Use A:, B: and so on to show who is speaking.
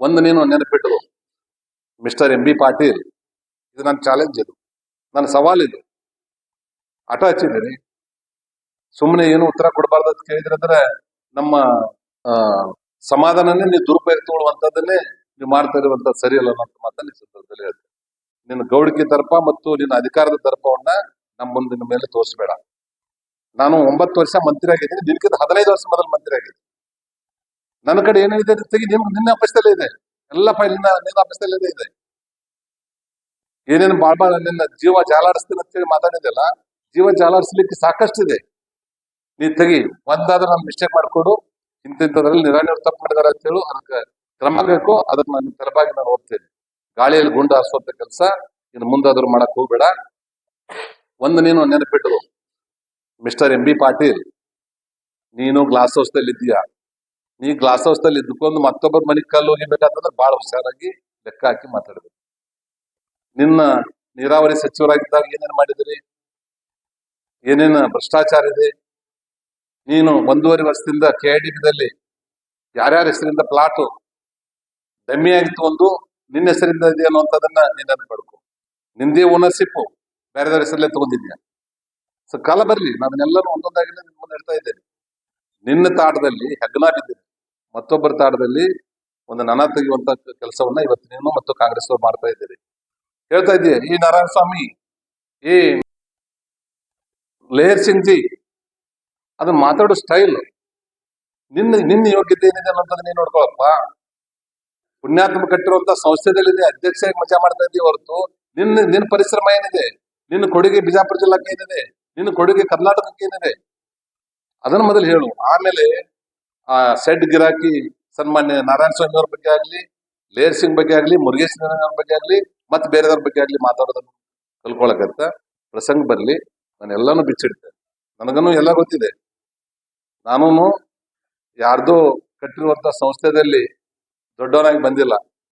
A: ಒಂದು ನೀನು ನೆನಪಿಟ್ಟು ಮಿಸ್ಟರ್ ಎಂ ಬಿ ಪಾಟೀಲ್ ಇದು ನನ್ನ ಚಾಲೆಂಜ್ ಇದು. ನನ್ನ ಸವಾಲಿದು ಹಠ ಹಚ್ಚಿದ್ದೀನಿ. ಸುಮ್ಮನೆ ಏನು ಉತ್ತರ ಕೊಡಬಾರ್ದು ಅಂತ ಕೇಳಿದ್ರೆ ಅಂದ್ರೆ ನಮ್ಮ ಸಮಾಧಾನನೇ ನೀವು ದುರುಪಯೋಗ ತಗೊಳ್ಳುವಂಥದ್ದನ್ನೇ ನೀವು ಮಾಡ್ತಾ ಇರುವಂತ ಸರಿಯಲ್ಲ ಅನ್ನೋ ಮಾತನ್ನ ಸಂದರ್ಭದಲ್ಲಿ ಹೇಳ್ತೀನಿ. ನಿನ್ನ ಗೌಡಿಕೆ ದರ್ಪ ಮತ್ತು ನಿನ್ನ ಅಧಿಕಾರದ ದರ್ಪವನ್ನ ನಮ್ಮ ಮುಂದಿನ ಮೇಲೆ ತೋರಿಸ್ಬೇಡ. ನಾನು ಒಂಬತ್ತು ವರ್ಷ ಮಂತ್ರಿ ಆಗಿದ್ದೀನಿ. ದಿನಕ್ಕಿಂತ ಹದಿನೈದು ವರ್ಷ ಮೊದಲು ಮಂತ್ರಿ ಆಗಿದ್ದೀನಿ. ನನ್ನ ಕಡೆ ಏನಿದೆ ತೆಗಿ ನಿಮ್ ನಿನ್ನ ಆಫೀಸ್ದಲ್ಲೇ ಇದೆ. ಎಲ್ಲ ಫೈಲ್ ನಿನ್ನ ನಿನ್ನ ಆಫೀಸ್ದಲ್ಲೇ ಇದೆ. ಏನೇನು ಬಾಳ್ ಬಾಳ ನಿನ್ನ ಜೀವ ಜಾಲಾಡಿಸ್ತೀನಿ ಅಂತೇಳಿ ಮಾತಾಡಿದೆಲ್ಲ ಜೀವ ಜಾಲಾಡಿಸ್ಲಿಕ್ಕೆ ಸಾಕಷ್ಟಿದೆ. ನೀ ತೆಗಿ, ಒಂದಾದ್ರೂ ನಾನು ಮಿಸ್ಟೇಕ್ ಮಾಡ್ಕೊಡು ಇಂತಿಂಥದ್ರಲ್ಲಿ ನಿರಾಣಿಯವ್ರು ತಪ್ಪು ಮಾಡಿದಾರೆ ಅಂತ ಹೇಳು, ಅದಕ್ಕೆ ಕ್ರಮ ಬೇಕು ಅದಕ್ಕೆ ನಾನು ತರಬಾಗಿ ನಾನು ಹೋಗ್ತೇನೆ. ಗಾಳಿಯಲ್ಲಿ ಗುಂಡು ಹಾರಿಸುವಂತ ಕೆಲಸ, ಇನ್ನು ಮುಂದಾದ್ರೂ ಮಾಡಕ್ ಹೋಗ್ಬೇಡ. ಒಂದು ನೀನು ನೆನಪಿಟ್ಟು ಮಿಸ್ಟರ್ ಎಂ ಬಿ ಪಾಟೀಲ್, ನೀನು ಗ್ಲಾಸ್ ಹೌಸ್ದಲ್ಲಿ ಇದ್ದೀಯಾ ನೀ ಗ್ಲಾಸ್ ಹೌಸ್ದಲ್ಲಿ ಇದ್ದುಕೊಂಡು ಮತ್ತೊಬ್ಬರ ಮನೆಗೆ ಕಲ್ಲು ಹೋಗಿಬೇಕಾದ್ರೆ ಬಹಳ ಹುಷಾರಾಗಿ ಲೆಕ್ಕ ಹಾಕಿ ಮಾತಾಡಬೇಕು. ನಿನ್ನ ನೀರಾವರಿ ಸಚಿವರಾಗಿದ್ದಾಗ ಏನೇನು ಮಾಡಿದಿರಿ ಏನೇನು ಭ್ರಷ್ಟಾಚಾರ ಇದೆ? ನೀನು ಒಂದೂವರೆ ವರ್ಷದಿಂದ ಕೆ ಐ ಯಾರ್ಯಾರ ಹೆಸರಿಂದ ಪ್ಲಾಟು ಡಮ್ಮಿ ಆಗಿತ್ತು ಒಂದು, ನಿನ್ನ ಹೆಸರಿಂದ ಇದೆ ಅನ್ನುವಂಥದ್ದನ್ನ ನೀನು ಪಡ್ಕೊ ನಿಂದೇ ಓನರ್ಶಿಪ್ ಬೇರೆದವ್ರ ಹೆಸರಲ್ಲೇ ತಗೊಂಡಿದ್ಯಾ? ಸೊ ಕಾಲ ಬರಲಿ ಎಲ್ಲರೂ ಒಂದೊಂದಾಗಿ ನಿಮ್ಮ ಮುಂದೆ ಇದ್ದೇನೆ. ನಿನ್ನ ತಾಟದಲ್ಲಿ ಹೆಗ್ಗಣ ಬಿದ್ದಿದೆ. ಮತ್ತೊಬ್ಬರ ತಾಟದಲ್ಲಿ ಒಂದು ನನ ತೆಗೆಯುವಂತ ಕೆಲಸವನ್ನ ಇವತ್ತು ನೀನು ಮತ್ತು ಕಾಂಗ್ರೆಸ್ ಅವರು ಮಾಡ್ತಾ ಇದ್ದೀರಿ. ಹೇಳ್ತಾ ಇದ್ದೀಯ, ಈ ನಾರಾಯಣ ಸ್ವಾಮಿ ಈ ಲೇಹರ್ ಸಿಂಗ್ ಜಿ ಅದನ್ನ ಮಾತಾಡೋ ಸ್ಟೈಲ್ ನಿನ್ನ ನಿನ್ನ ಯೋಗ್ಯತೆ ಏನಿದೆ ಅನ್ನೋದನ್ನ ನೀನ್ ನೋಡ್ಕೊಳಪ್ಪ. ಪುಣ್ಯಾತ್ಮ ಕಟ್ಟಿರುವಂತ ಸಂಸ್ಥೆದಲ್ಲಿ ಅಧ್ಯಕ್ಷರಾಗಿ ಮಜಾ ಮಾಡ್ತಾ ಇದ್ದೀವಿ ಹೊರತು. ನಿನ್ನ ನಿನ್ನ ಪರಿಶ್ರಮ ಏನಿದೆ? ನಿನ್ನ ಕೊಡುಗೆ ಬಿಜಾಪುರ ಜಿಲ್ಲಾಕ್ಕೆ ಏನಿದೆ? ನಿನ್ನ ಕೊಡುಗೆ ಕರ್ನಾಟಕಕ್ಕೆ ಏನಿದೆ? ಅದನ್ನ ಮೊದಲು ಹೇಳು. ಆಮೇಲೆ ಆ ಸೆಡ್ ಗಿರಾಕಿ ಸನ್ಮಾನ್ಯ ನಾರಾಯಣ ಸ್ವಾಮಿ ಅವ್ರ ಬಗ್ಗೆ ಆಗ್ಲಿ, ಲೇರ್ ಸಿಂಗ್ ಬಗ್ಗೆ ಆಗ್ಲಿ, ಮುರುಗೇಶ್ ಅವ್ರ ಬಗ್ಗೆ ಆಗ್ಲಿ, ಮತ್ತೆ ಬೇರೆದವ್ರ ಬಗ್ಗೆ ಆಗ್ಲಿ ಮಾತಾಡೋದನ್ನು ಕಲ್ಕೊಳಕತ್ತ ಪ್ರಸಂಗ ಬರ್ಲಿ, ನಾನು ಎಲ್ಲಾನು ಬಿಚ್ಚಿಡ್ತೆ ನನಗನು ಎಲ್ಲ ಗೊತ್ತಿದೆ. ನಾನು ಯಾರ್ದೋ ಕಟ್ಟಿರುವಂತ ಸಂಸ್ಥೆದಲ್ಲಿ ದೊಡ್ಡವನಾಗಿ ಬಂದಿಲ್ಲ.